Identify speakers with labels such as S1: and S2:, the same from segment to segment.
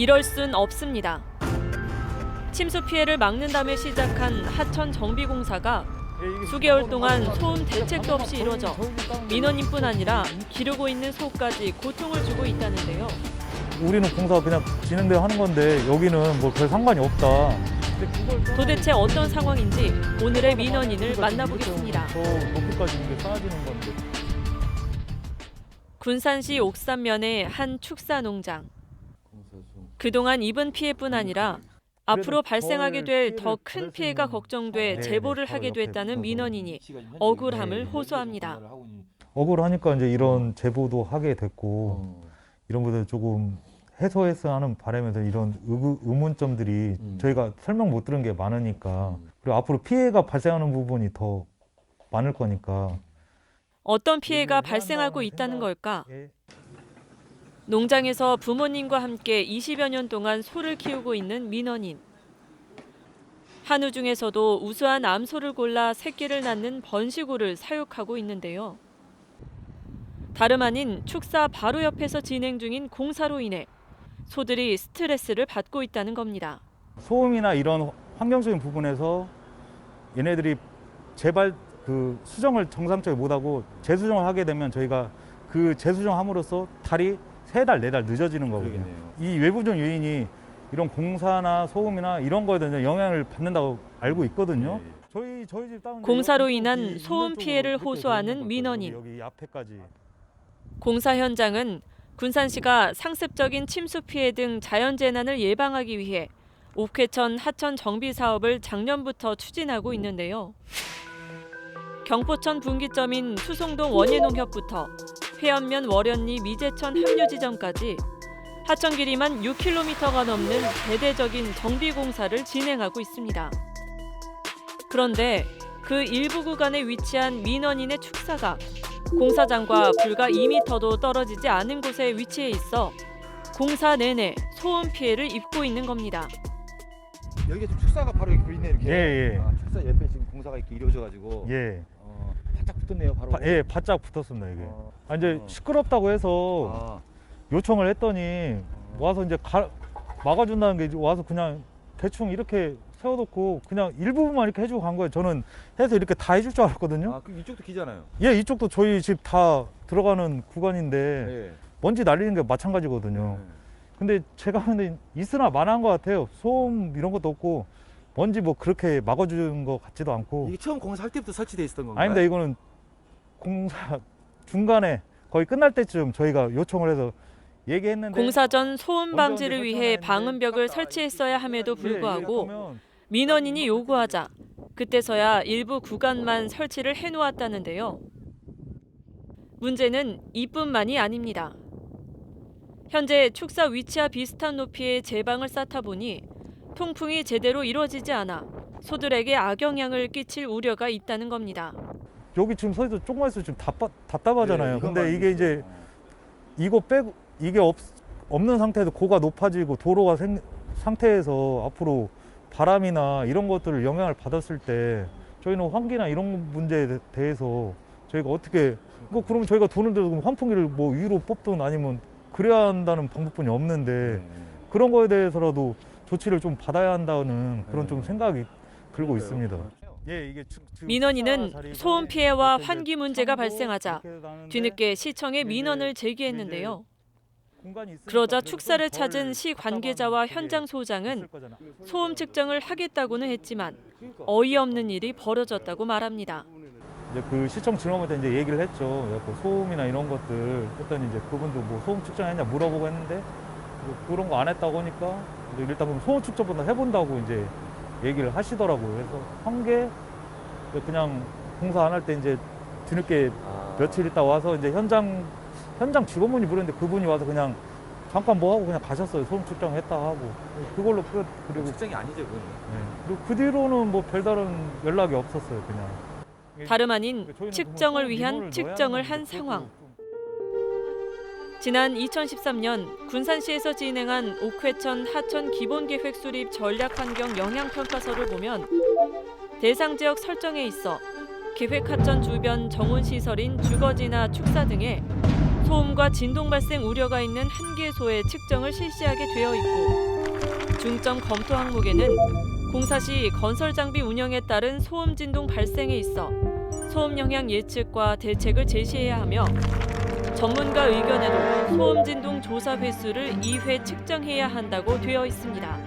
S1: 이럴 순 없습니다. 침수 피해를 막는다며 시작한 하천 정비 공사가 수개월 동안 소음 대책도 없이 이뤄져 민원인뿐 아니라 기르고 있는 소까지 고통을 주고 있다는데요.
S2: 우리는 공사 그냥 진행대로 하는 건데 여기는 뭐 별 상관이 없다.
S1: 도대체 어떤 상황인지 오늘의 민원인을 만나보겠습니다.
S2: 저 높이까지 이게 쌓아지는 건데.
S1: 군산시 옥산면의 한 축사 농장. 그동안 입은 피해뿐 아니라 앞으로 발생하게 될 더 큰 피해가 걱정돼
S2: 네,
S1: 제보를
S2: 네,
S1: 하게
S2: 옆에
S1: 됐다는. 민원인이 억울함을 호소합니다.
S2: 억울하니까 이제 이런 제보도 하게 됐고 이런 것들 조금 해소했으면 하는 바람에서 이런 의, 의문점들이
S3: 음.
S2: 저희가 설명 못 들은 게 많으니까 그리고 앞으로 피해가 발생하는 부분이 더 많을 거니까
S1: 어떤 피해가 발생하고 있다는 걸까? 농장에서 부모님과 함께 20여 년 동안 소를 키우고 있는 민원인. 한우 중에서도 우수한 암소를 골라 새끼를 낳는 번식우를 사육하고 있는데요. 다름 아닌 축사 바로 옆에서 진행 중인 공사로 인해 소들이 스트레스를 받고 있다는 겁니다.
S2: 소음이나 이런 환경적인 부분에서 얘네들이 재발 그 수정을 정상적으로 못하고 재수정을 하게 되면 저희가 그 재수정함으로써 달이 세 달 네 달 늦어지는 거거든요. 이 외부적 요인이 이런 공사나 소음이나 이런 거에 대한 영향을 받는다고 알고 있거든요. 저희 저희 집
S1: 공사로 인한
S2: 이
S1: 소음 피해를 호소하는 민원인.
S2: 여기 여기 앞에까지
S1: 공사 현장은 군산시가 상습적인 침수 피해 등 자연 재난을 예방하기 위해 옥회천 하천 정비 사업을 작년부터 추진하고 있는데요. 경포천 분기점인 수송동 원예농협부터 회원면 월연리 미제천 합류 지점까지 하천 길이만 6km가 넘는 대대적인 정비 공사를 진행하고 있습니다. 그런데 그 일부 구간에 위치한 민원인의 축사가 공사장과 불과 2m도 떨어지지 않은 곳에 위치해 있어 공사 내내 소음 피해를 입고 있는 겁니다.
S3: 여기가 지금 축사가 바로 이렇게 보이네 이렇게.
S2: 예, 예.
S3: 아, 축사 옆에 지금 공사가 이렇게 이루어져 가지고.
S2: 예,
S3: 어, 바짝 붙었네요 바로.
S2: 바, 예 바짝 붙었습니다 이게.
S3: 어,
S2: 아, 이제
S3: 어.
S2: 시끄럽다고 해서
S3: 아,
S2: 요청을 했더니 와서 이제 가, 막아준다는 게 이제 와서 그냥 대충 이렇게 세워놓고 그냥 일부분만 이렇게 해주고 간 거예요. 저는 해서 이렇게 다 해줄 줄 알았거든요.
S3: 아, 그럼 이쪽도 기잖아요.
S2: 예, 이쪽도 저희 집 다 들어가는 구간인데
S3: 예.
S2: 먼지 날리는 게 마찬가지거든요. 근데 제가 근데 있으나 마나한 것 같아요. 소음 이런 것도 없고 먼지 뭐 그렇게 막아주는 것 같지도 않고.
S3: 이게 처음 공사할 때부터 설치돼 있었던 건가요?
S2: 아닙니다. 이거는 공사 중간에 거의 끝날 때쯤 저희가 요청을 해서 얘기했는데
S1: 공사 전 소음 방지를 위해 방음벽을. 설치했어야 함에도
S2: 예,
S1: 불구하고 민원인이 요구하자 그때서야 일부 구간만 설치를 해놓았다는데요. 문제는 이뿐만이 아닙니다. 현재 축사 위치와 비슷한 높이의 제방을 쌓다 보니 통풍이 제대로 이루어지지 않아 소들에게 악영향을 끼칠 우려가 있다는 겁니다.
S2: 여기 지금 서있어 조금만 있으면 지금 답, 답답하잖아요.
S3: 예,
S2: 근데 이게 이제. 이거 빼고 이게 없, 없는 상태에서 고가 높아지고 도로가 생, 상태에서 앞으로 바람이나 이런 것들을 영향을 받았을 때 저희는 환기나 이런 문제에 대- 대해서 저희가 어떻게 뭐 그러면 저희가 돈을 들여서 환풍기를 뭐 위로 뽑든 아니면 그래야 한다는 방법뿐이 없는데
S3: 네.
S2: 그런 거에 대해서라도 조치를 좀 받아야 한다는 그런 좀
S3: 네.
S2: 생각이 들고. 있습니다. 예,
S1: 민원인은 소음 피해와 환기 문제가 발생하자 뒤늦게 시청에 민원을 제기했는데요. 그러자 축사를 찾은 시 관계자와 현장 소장은. 소음 측정을 하겠다고는 했지만
S2: 그러니까.
S1: 어이없는 일이 벌어졌다고 말합니다.
S2: 이제 그 시청 직원한테 이제 얘기를 했죠. 소음이나 이런 것들 했더니 이제 그분도 뭐 소음 측정했냐 물어보고 했는데 뭐 그런 거 안 했다고 하니까 일단 그럼 소음 측정부터 해본다고 이제 얘기를 하시더라고요. 그래서 한 게 그냥 공사 안 할 때 이제 뒤늦게
S3: 아.
S2: 며칠 있다 와서 이제 현장 현장 직원분이 부르는데 그분이 와서 그냥 잠깐 뭐 하고 그냥 가셨어요. 소음 측정 했다 하고 그걸로 끝. 그리고
S3: 측정이 아니죠 그건.
S2: 네. 그리고 그 뒤로는 뭐 별다른 연락이 없었어요. 그냥.
S1: 다름 아닌 측정을 위한 측정을 한 상황. 지난 2013년 군산시에서 진행한 옥회천 하천 기본계획 수립 전략환경 영향평가서를 보면 대상 지역 설정에 있어 계획 하천 주변 정원 시설인 주거지나 축사 등에 소음과 진동 발생 우려가 있는 한 개소의 측정을 실시하게 되어 있고 중점 검토 항목에는 공사 시 건설 장비 운영에 따른 소음 진동 발생에 있어 소음 영향 예측과 대책을 제시해야 하며 전문가 의견에도 소음 진동 조사 횟수를 2회 측정해야 한다고 되어 있습니다.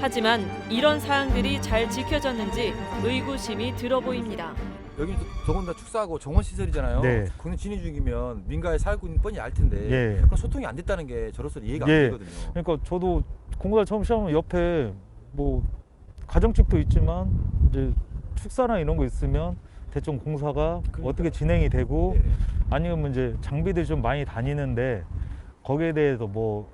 S1: 하지만 이런 사항들이 잘 지켜졌는지 의구심이 들어 보입니다.
S3: 여기 더군다 축사하고 정원 시설이잖아요.
S2: 네.
S3: 그런 진입 중이면 민가에 살고 있는 뻔히 알 텐데
S2: 예.
S3: 그런 소통이 안 됐다는 게 저로서 이해가
S2: 예.
S3: 안 되거든요.
S2: 그러니까 저도 공사 처음 시작하면 옆에 뭐 가정집도 있지만 이제 축사나 이런 거 있으면 대충 공사가
S3: 그러니까요.
S2: 어떻게 진행이 되고
S3: 네.
S2: 아니면 이제 장비들이 좀 많이 다니는데 거기에 대해서 뭐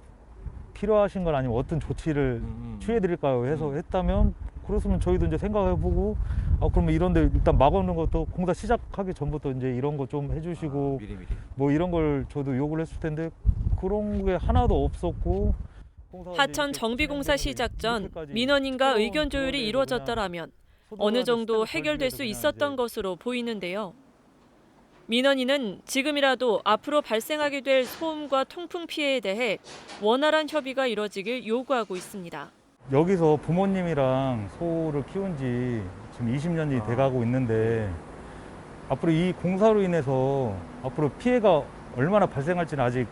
S2: 필요하신 건 아니면 어떤 조치를
S3: 음, 음.
S2: 취해 드릴까요 해서
S3: 음.
S2: 했다면 그렇으면 저희도 이제 생각해보고 아 그러면 이런데 일단 막아놓는 것도 공사 시작하기 전부터 이제 이런 거 좀 해주시고
S3: 아, 미리 미리.
S2: 뭐 이런 걸 저도 요구를 했을 텐데 그런 게 하나도 없었고
S1: 하천 정비공사 시작 전 민원인과 의견 조율이 이루어졌더라면 어느 정도 해결될 수 있었던 것으로 보이는데요. 민원인은 지금이라도 앞으로 발생하게 될 소음과 통풍 피해에 대해 원활한 협의가 이뤄지길 요구하고 있습니다.
S2: 여기서 부모님이랑 소를 키운 지 지금 20년이
S3: 아.
S2: 돼가고 있는데 앞으로 이 공사로 인해서 앞으로 피해가 얼마나 발생할지는 아직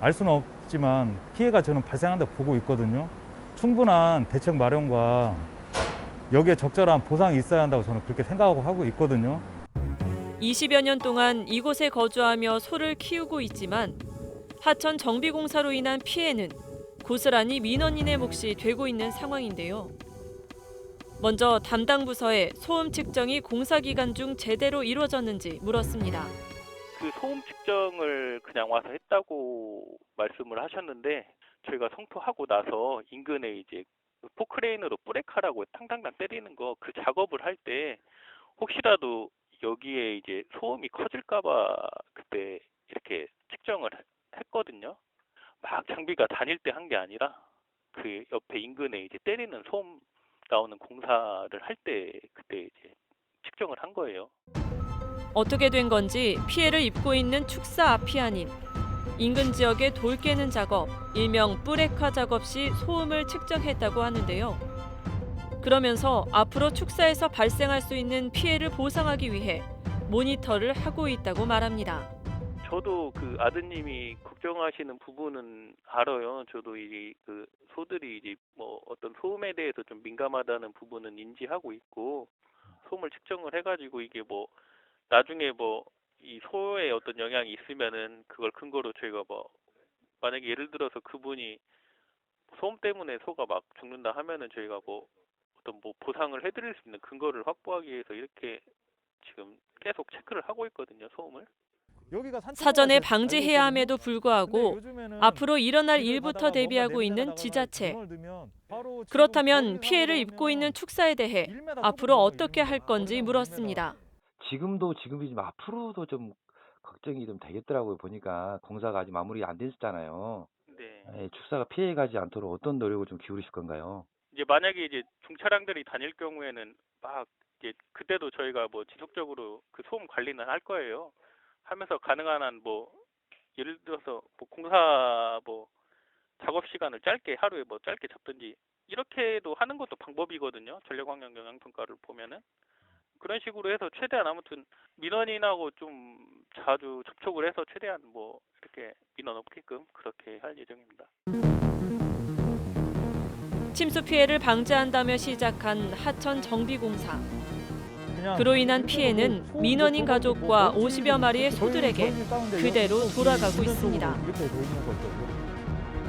S2: 알 수는 없지만 피해가 저는 발생한다 보고 있거든요. 충분한 대책 마련과 여기에 적절한 보상이 있어야 한다고 저는 그렇게 생각하고 하고 있거든요.
S1: 20여 년 동안 이곳에 거주하며 소를 키우고 있지만 하천 정비공사로 인한 피해는 고스란히 민원인의 몫이 되고 있는 상황인데요. 먼저 담당 부서에 소음 측정이 공사 기간 중 제대로 이루어졌는지 물었습니다.
S4: 그 소음 측정을 그냥 와서 했다고 말씀을 하셨는데 저희가 성토하고 나서 인근에 이제 포크레인으로 뿌레카라고 탕탕탕 때리는 거 그 작업을 할 때 혹시라도 여기에 이제 소음이 커질까봐 그때 이렇게 측정을 해- 했거든요. 막 장비가 다닐 때 한 게 아니라 그 옆에 인근에 이제 때리는 소음 나오는 공사를 할 때 그때 이제 측정을 한 거예요.
S1: 어떻게 된 건지 피해를 입고 있는 축사 앞이 아닌 인근 지역의 돌 깨는 작업, 일명 뿌레카 작업 시 소음을 측정했다고 하는데요. 그러면서 앞으로 축사에서 발생할 수 있는 피해를 보상하기 위해 모니터를 하고 있다고 말합니다.
S4: 저도 그 아드님이 걱정하시는 부분은 알아요. 저도 이그 소들이 이제 뭐 어떤 소음에 대해서 좀 민감하다는 부분은 인지하고 있고 소음을 측정을 해가지고 이게 뭐 나중에 뭐 이 소에 어떤 영향이 있으면은 그걸 근거로 저희가 뭐 만약에 예를 들어서 그분이 소음 때문에 소가 막 죽는다 하면은 저희가 뭐 어떤 뭐 보상을 해드릴 수 있는 근거를 확보하기 위해서 이렇게 지금 계속 체크를 하고 있거든요 소음을.
S1: 사전에 방지해야 함에도. 불구하고 앞으로 일어날 일부터 대비하고 있는 지자체. 그렇다면 피해를 입고 있는 축사에 대해
S2: 1m
S1: 앞으로 어떻게 할
S2: 1m.
S1: 건지 물었습니다.
S5: 지금도 지금이지만 앞으로도 좀 걱정이 좀 되겠더라고요. 보니까 공사가 아직 마무리 안 됐잖아요.
S4: 네.
S5: 예, 축사가 피해 가지 않도록 어떤 노력을 좀 기울이실 건가요?
S4: 이제 만약에 이제 중차량들이 다닐 경우에는 막 이제 그때도 저희가 뭐 지속적으로 그 소음 관리는 할 거예요. 하면서 가능한 한 뭐 예를 들어서 뭐 공사 뭐 작업 시간을 짧게 하루에 뭐 짧게 잡든지 이렇게도 하는 것도 방법이거든요. 전력 환경 영향 평가를 보면은 그런 식으로 해서 최대한 아무튼 민원인하고 좀 자주 접촉을 해서 최대한 뭐 이렇게 민원 없게끔 그렇게 할 예정입니다.
S1: 침수 피해를 방지한다며 시작한 하천 정비 공사.
S2: 그냥
S1: 그로 인한 피해는
S2: 뭐
S1: 민원인 가족과
S2: 뭐
S1: 50여 마리의 소들에게 그대로 돌아가고
S2: 그
S1: 있습니다.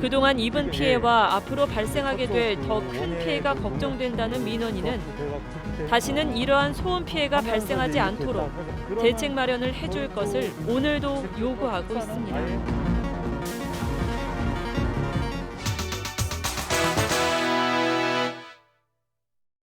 S1: 그동안 입은 피해와 앞으로 발생하게 될그더큰 피해가
S2: 그
S1: 걱정된다는 민원인은 다시는 이러한 소음 피해가 발생하지 않도록 대책 마련을 해줄 것을 오늘도 요구하고 있습니다.